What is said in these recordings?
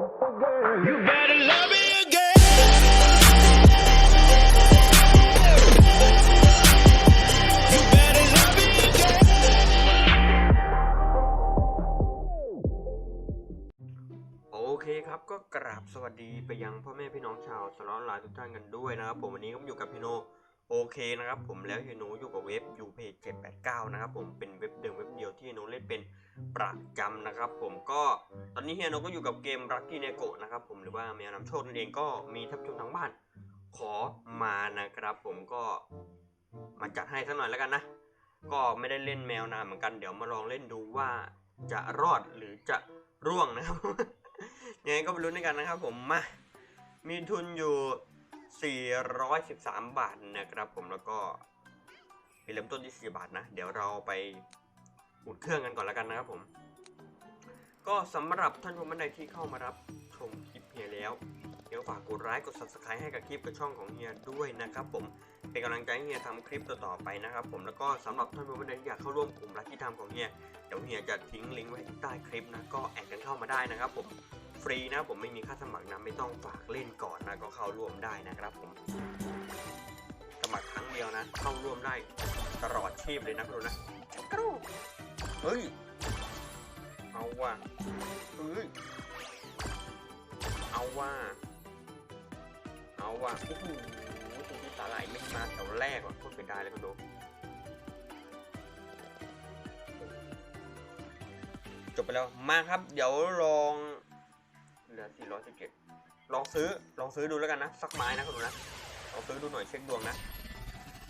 คครับก็กราบสวัสดีไปยังพ่อแม่พี่น้องชาวสล็อตไลน์ทุกท่านกันด้วยนะครับ ผมวันนี้ผมอยู่กับพี่โนโอเคนะครับ ผมแล้วพี่โนอยู่กับเว็บยูเพจ789นะครับผมเป็นเว็บเดิมเว็บเดียวที่พี่โนเล่นเป็น ประจำนะครับผมก็ตอนนี้เฮียโนก็อยู่กับเกม Lucky n e g o นะครับผมหรือว่าแมวนำโชคนั่นเองก็มีทัพชมทางบ้าน ขอมานะครับผมก็มาจัดให้สักหน่อยแล้วกันนะ ก็ไม่ได้เล่นแมวนานเหมือนกันเดี๋ยวมาลองเล่นดูว่าจะรอดหรือจะร่วงนะครับยังไงก็ไปลุ้นด้วยกันนะครับผมมามีทุนอยู่ 413 บาทนะครับผมแล้วก็มีเริ่มต้นที่ 4 บาทนะ เดี๋ยวเราไป อุ่นเครื่องกันก่อนแล้วกันนะครับผม ก็สำหรับท่านผู้ชมท่านใดที่เข้ามารับชมคลิปเฮียแล้วเดี๋ยวฝากกดไลค์กด subscribe ให้กับคลิปกับช่องของเฮียด้วยนะครับผมเป็นกำลังใจให้เฮียทำคลิปต่อๆไปนะครับผมแล้วก็สำหรับท่านผู้ชมท่านใดที่อยากเข้าร่วมกลุ่มรักที่ทำของเฮียเดี๋ยวเฮียจะทิ้งลิงก์ไว้ใต้คลิปนะก็แอดกันเข้ามาได้นะครับผมฟรีนะผมไม่มีค่าสมัครนะไม่ต้องฝากเล่นก่อนนะก็เข้าร่วมได้นะครับผมสมัครครั้งเดียวนะ เข้าร่วมได้ตลอดชีพเลยนะคุณดูนะกรู เฮ้ย เอาว่ะเฮ้ย เอาว่ะเอาว่ะโอ้โหตัวที่สาหร่ายไม่มาแถวแรกว่ะโคตรเสียดายเลยคุณดูจบไปแล้วมาครับ เดี๋ยวลองเหลือ417ลองซื้อลองซื้อดูแล้วกันนะ สักไม้นะคุณดูนะลองซื้อดูหน่อยเช็คดวงนะ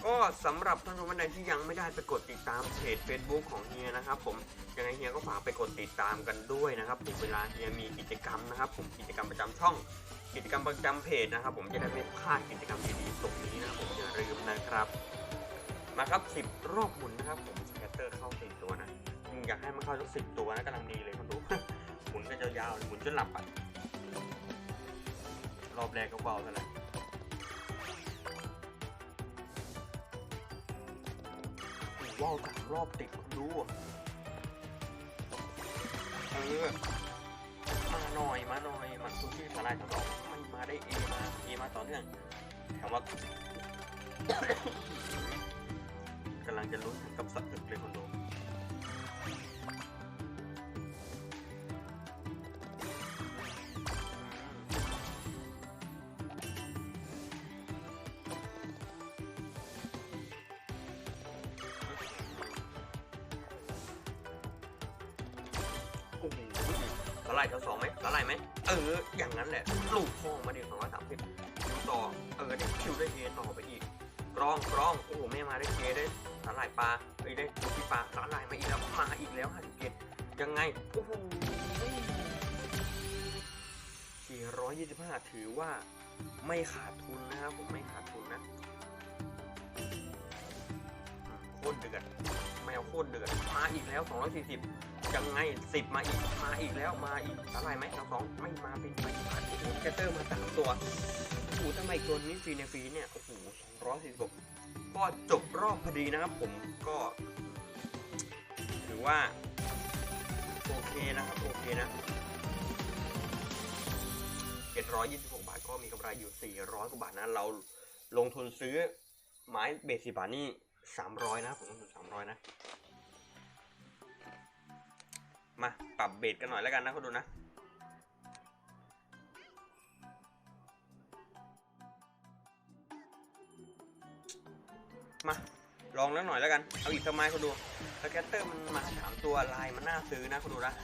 ก็สำหรับท่านผู้ชมท่านใดที่ยังไม่ได้ไปกดติดตามเพจ Facebook ของเฮียนะครับผมยังไงเฮียก็ฝากไปกดติดตามกันด้วยนะครับผมเวลาเฮียมีกิจกรรมนะครับผมกิจกรรมประจำช่อง กิจกรรมประจำเพจนะครับ ผมจะได้ไม่พลาดกิจกรรมดีๆตรงนี้นะครับผมอย่าลืมนะครับ มาครับ 10 รอบหมุนนะครับผมสแกตเตอร์เข้าสี่ตัวนะอืมอยากให้มันเข้าสักสิบตัวนะกำลังดีเลยคุณดู หมุนกันยาวๆหมุนจนหลับอะรอบแรกก็เบาซะแล้ว ว่าวสามรอบติดคนดู เออ มาหน่อยมาหน่อยมันซูชิสลายสองมันมาได้เอมาเอมาต่อเนื่องถามว่ากำลังจะลุ้นถึงกับสะอึกเลยคนดู สไลด์แถวสองไหมสไลด์ไหมเออ อย่างนั้นแหละลูกพ่อมาเดียวสองร้อยสามสิบคิวต่อเออได้คิวได้เอต่อไปอีกกรองกรองโอ้โหไม่มาได้เกได้สาหร่ายปลาไอ้ยได้ดูที่ปลาสาหร่ายมาอีกแล้วมาอีกแล้วห้าสิบเจ็ดยังไงโอ้โหสี่ร้อยยี่สิบห้าถือว่าไม่ขาดทุนนะครับผมไม่ขาดทุนนะโคตรเดือด วโคตรเดือดมาอีกแล้วสองร้อยสี่สิบยังไงสิบมาอีกมาอีกแล้วมาอีกสาหร่ายไหมสองสองไม่มาเป็นไม่มาโอ้โหแกตเตอร์มาสามตัวโอ้โหทำไมตัวนี้ฟรีในฟรีเนี่ยโอ้โหสองร้อยสี่สิบก็จบรอบพอดีนะครับผมก็ถือว่า โอเคนะครับโอเคนะเจ็ดร้อยยี่สิบหกบาทก็มีกำไรอยู่สี่ร้อยกว่าบาทนะ เราลงทุนซื้อไม้เบสสิบาทนี่ สามร้อยนะผมลงทุนสามร้อยนะ มาปรับเบสกันหน่อยแล้วกันนะคุณดูนะมาลองแล้วหน่อยแล้วกัน เอาอีกสมัยคุณดูสแกตเตอร์มันมาสามตัวลายมันน่าซื้อนะคุณดูนะ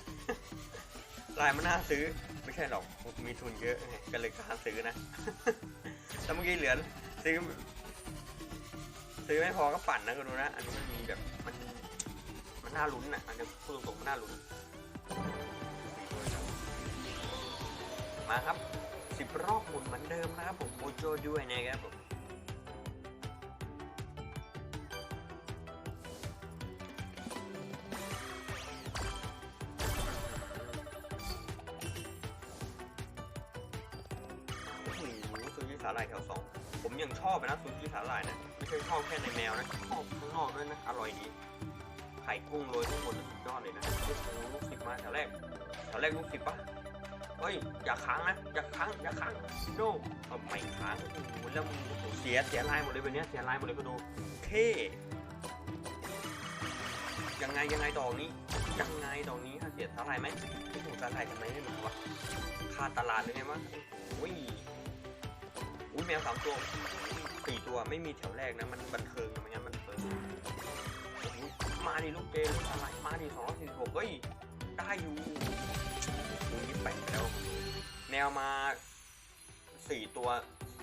ลายมันน่าซื้อไม่ใช่หรอกมีทุนเยอะก็เลยกล้าซื้อนะแล้วเมื่อกี้เหลือซื้อ ซื้อไม่พอก็ปั่นนะคุณดูนะ อันนี้มันมีแบบมันมันน่าลุ้นอะอันนี้พูดตรงๆมันน่าลุ้น มาครับสิบรอบหมุนเหมือนเดิมนะครับผมโมโจด้วยนะครับผม ชอบเลยนสาหร่ายนะไม่ใช่ชอบแค่ในแมวนะชอบข้างนอกด้วยนะอร่อยดีไข่กุ้งโรยข้างบนสุดยอดเลยนะลูกศิษย์มาแถวแรกแถวแรกลูกศิษย์ปะเฮ้ยอย่าค้างนะอย่าค้างอย่าค้างโน่เอาไม่ค้างโอ้โหแล้วมึงเสียเสียลายหมดเลยแบบเนี้ยเสียลายหมดเลยก็ดูเท่ยังไงยังไงดอกนี้ยังไงดอกนี้ถ้าเสียสาลายไหมโอ้โหสาลายทำไมไม่หนุนวะคาดตลาดเลยไงวะโอ้ยอุ้ยแมวสามตัว สี่ตัวไม่มีแถวแรกนะมันบันเทิงนะไม่งั้นมันเทิงมาดิลูกเจลูกอะไรมาดิสองร้อยสี่สิบหกเฮ้ยได้อยู่ดูยี่แปดแล้วแมวมาสี่ตัว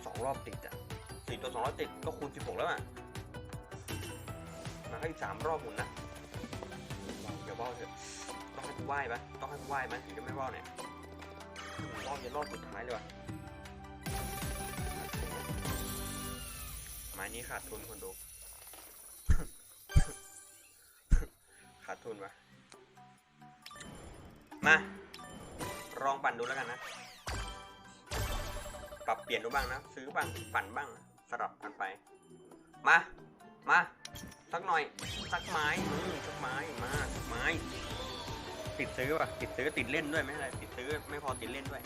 สองรอบติดอะสี่ตัวสองรอบติดก็คูณสิบหกแล้วอะมาให้อีกสามรอบหมุนนะเดี๋ยวว่าเถอะต้องให้กูไหว้ปะต้องให้กูไหว้ไหมถึงจะไม่ว่าเนี่ยรอบจะรอบสุดท้ายเลยว่ะ ม้นี้ขาดทุนคนดู ขาดทุนวะมาลองปั่นดูแล้วกันนะ ปรับเปลี่ยนดูบ้างนะ ซื้อบ้าง ปั่นบ้าง สลับกันไป มา มา สักหน่อย สักไม้อืมสักไม้ มา สักไม้ ติดซื้อป่ะ ติดซื้อติดเล่นด้วยไหมอะไร ติดซื้อไม่พอติดเล่นด้วย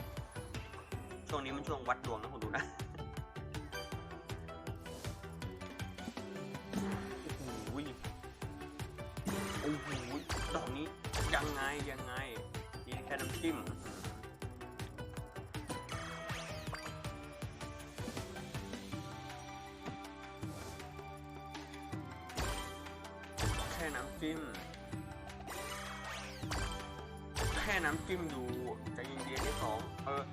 ช่วงนี้มันช่วงวัดดวงนะคุณดูนะ ยังไงยังไงกินแค่น้ำจิ้มแค่น้ำจิ้ม แค่น้ำจิ้มดูจเย็นๆที่สองเออ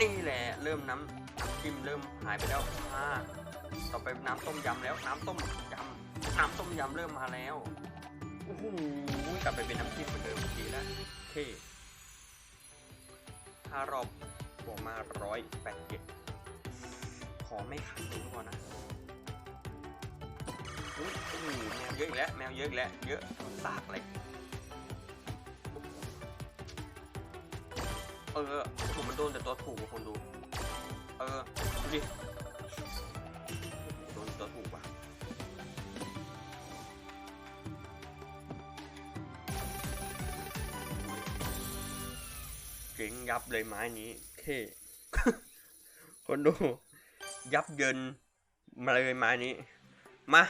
นี่แหละ เริ่มน้ำน้ำจิ้มเริ่มหายไปแล้วอ่าต่อไปน้ำต้มยำแล้ว น้ำต้มยำน้ำต้มยำเริ่มมาแล้ว โอ้โหกลับไปเป็นน้ำจิ้มเหมือนเดิมดีแล้วโอเคถ้ารอบบวกมาร้อยแปดเจ็ดขอไม่ขัดตรงนี้ก่อนนะโอ้โหแมวเยอะอีกแล้วแมวเยอะอีกแล้วเยอะทั้งซากเลยเออโอ้โหมันโดนแต่ตัวถูกอะคนดู เออดูดิ เจ๋งยับเลยไม้นี้เท่คนดู ยับเยินมาเลยไม้นี้ มา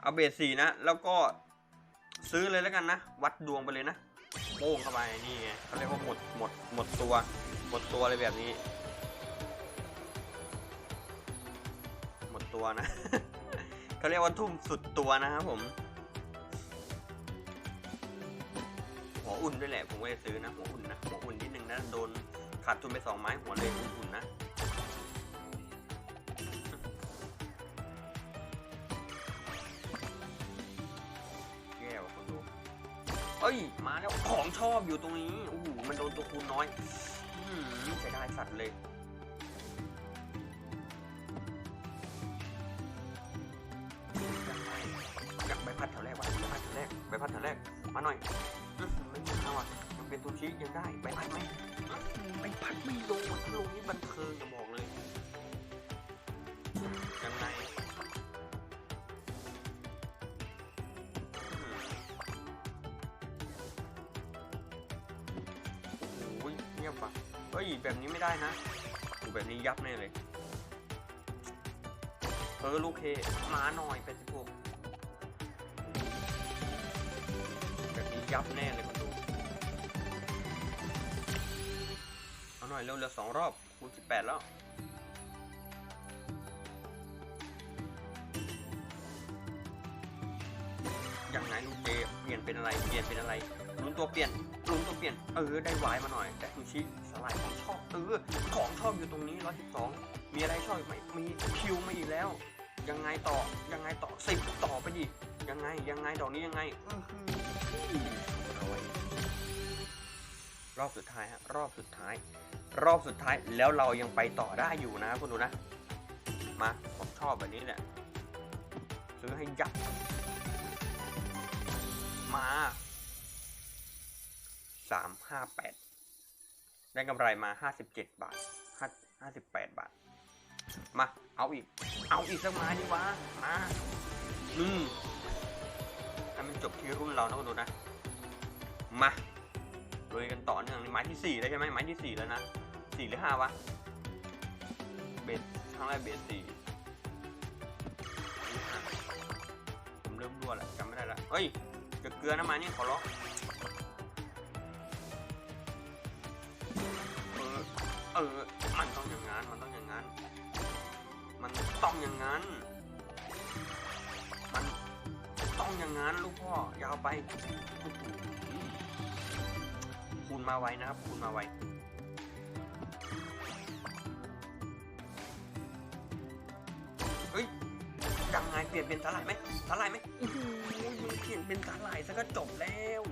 เอาเบสสี่นะ แล้วก็ซื้อเลยแล้วกันนะ วัดดวงไปเลยนะโป้งเข้าไปนี่ไงเขาเรียกว่าหมดหมดหมดตัว หมดตัวเลยแบบนี้ หมดตัวนะเขาเรียกว่าทุ่มสุดตัวนะครับผมหัวอุ่นด้วยแหละผมก็จะซื้อนะหัวอุ่นนะหัวอุ่นนิด นะโดนขาดทุนไปสองไม้หัวเลยอุ่นนะแย่ว่ะคนดูเอ้ย มาแล้วของชอบอยู่ตรงนี้โอ้โหมันโดนตัวคูณน้อยอืมเสียดายสัตว์เลยไงอยากใบพัดแถวแรกว่ะใบพัดแถวแรกใบพัดแถวแรกมาหน่อยอื้อหือไม่เอาอะยังเป็นตัวชี้ยังได้ใบพัดไหม บันเทิงจะบอกเลยยังได้โอ้โหเงียบว่ะเฮ้ยแบบนี้ไม่ได้นะโอ้แบบนี้ยับแน่เลย เออลูกเคมาหน่อยเป็นสิบหกแบบนี้ยับแน่เลยคนดู เอาหน่อยเร็วเหลือสองรอบ คูณสิบแปดแล้วยังไงลูกเจเปลี่ยนเป็นอะไร เปลี่ยนเป็นอะไรลุ้นตัวเปลี่ยนลุ้นตัวเปลี่ยน เออ ได้วายมาหน่อย แต่ซูชิสลายของชอบเออของชอบอยู่ตรงนี้ร้อยสิบสองมีอะไรชอบไหมมีคิวมาอีกแล้ว ยังไงต่อ ยังไงต่อสิบต่อไปดิ ยังไง ยังไง ดอกนี้ยังไงอือรอบสุดท้ายฮะ รอบสุดท้าย รอบสุดท้ายแล้วเรายังไปต่อได้อยู่นะคุณดูนะ มาผมชอบแบบนี้แหละซื้อให้ยับมาสามห้าแปดได้กำไรมาห้าสิบเจ็ดบาทห้าห้าสิบแปดบาท มา เอาอีก เอาอีกสักไม้ดีวะมาอืมให้มันจบที่รุ่นเรานะคุณดูนะ มาลุยกันต่อเนื่องไม้ที่สี่แล้วใช่ไหมไม้ที่สี่แล้วนะ สี่หรือห้าวะ เบสครั้งแรกเบสสี่ผมเริ่มรั่วแล้วจำไม่ได้แล้วเฮ้ยเกลือเกลือนะมานี่ขอร้องเออเออมันต้องอย่างนั้นมันต้องอย่างนั้น มันต้องอย่างนั้น มันต้องอย่างนั้นลูกพ่อยาวไปคูณมาไวนะครับคูณมาไว ลี่ยนเป็นสาหร่ายไหมสาหร่ายไหมอื้อหือมึงเปลี่ยนเป็นสาหร่ายซะก็จบแล้ว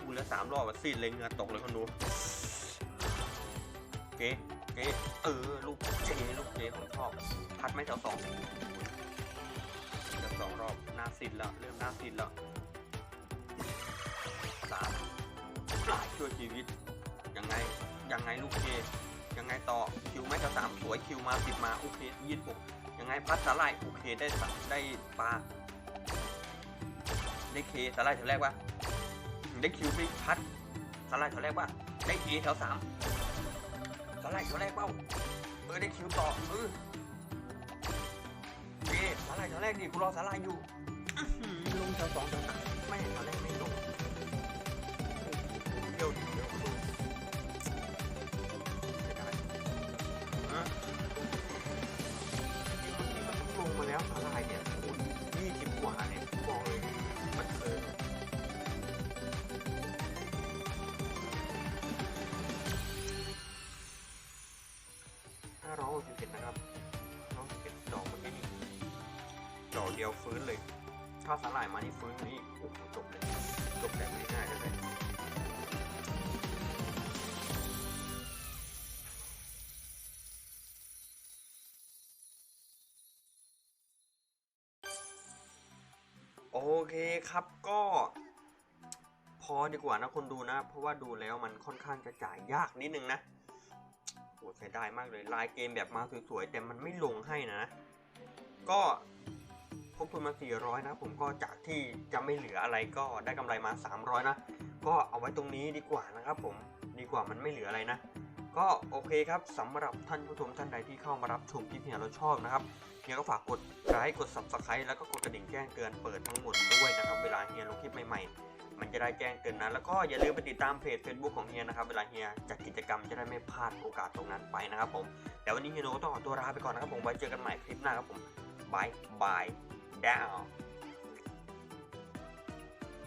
กูเหลือสามรอบอะซีดเลยเหงือตกเลยคนดูเจ๊เจ๊เออลูกเจลูกเจของชอบพัดไหม่แถวสองแถวสองรอบหน้าซิดแล้วเริ่มหน้าซิดแล้วสามอะช่วยชีวิตยังไงยังไงลูกเจยังไงต่อคิวไหม่แถวสามสวยคิวมาสิบมาโอเคยี่สิบหก ยังไงพัดสาหร่ายโอเคได้สัได้ปลาได้เคสาหร่ายแถวแรกวะได้คิวได้พัดสาหร่ายแถวแรกวะได้เคแถวสามสไลด์สไลด์เป้าเออได้คิวต่อเออเอ๊สไลด์สไลด์ดิกูรอสไลด์อยู่ลงแถวสองแถวสามไม่สไลด์ไม่ลงเดี๋ยวเดี๋ยว แล้วสไลด์เนี่ยคุณยี่สิบกว่าเนี่ยบอกเลยมันเกินห้าร้อยหกสิบเอ็ดนะครับร้อยหกสิบเอ็ดดอกมื่อกี้นี่ดอกเดียวฟื้นเลยถ้าสาหร่ายมานี่ฟื้นนี่โอ้โหจบเลยจบแบบง่ายๆเลย เคครับก็พอดีกว่านะคนดูนะ เพราะว่าดูแล้วมันค่อนข้างจะจ่ายยากนิดนึงนะโหเสียดายมากเลยลายเกมแบบมาสวยๆแต่มันไม่ลงให้นะ ก็พบทุนมา 400 นะ ผมก็จากที่จะไม่เหลืออะไรก็ได้กำไรมา 300 นะ ก็เอาไว้ตรงนี้ดีกว่านะครับผมดีกว่ามันไม่เหลืออะไรนะ ก็โอเคครับสำหรับท่านผู้ชมท่านใดที่เข้ามารับชมคลิปเฮียเราชอบนะครับ เฮียก็ฝากกดไลค์กด subscribe แล้วก็กดกระดิ่งแจ้งเตือนเปิดทั้งหมดด้วยนะครับ เวลาเฮียลงคลิปใหม่ๆ มันจะได้แจ้งเตือนนะ แล้วก็อย่าลืมไปติดตามเพจ Facebook ของเฮียนะครับ เวลาเฮียจัดกิจกรรมจะได้ไม่พลาดโอกาสตรงนั้นไปนะครับผมแต่วันนี้เฮียโนก็ต้องขอตัวลาไปก่อนนะครับผมไว้เจอกันใหม่คลิปหน้าครับผมบายบายดาว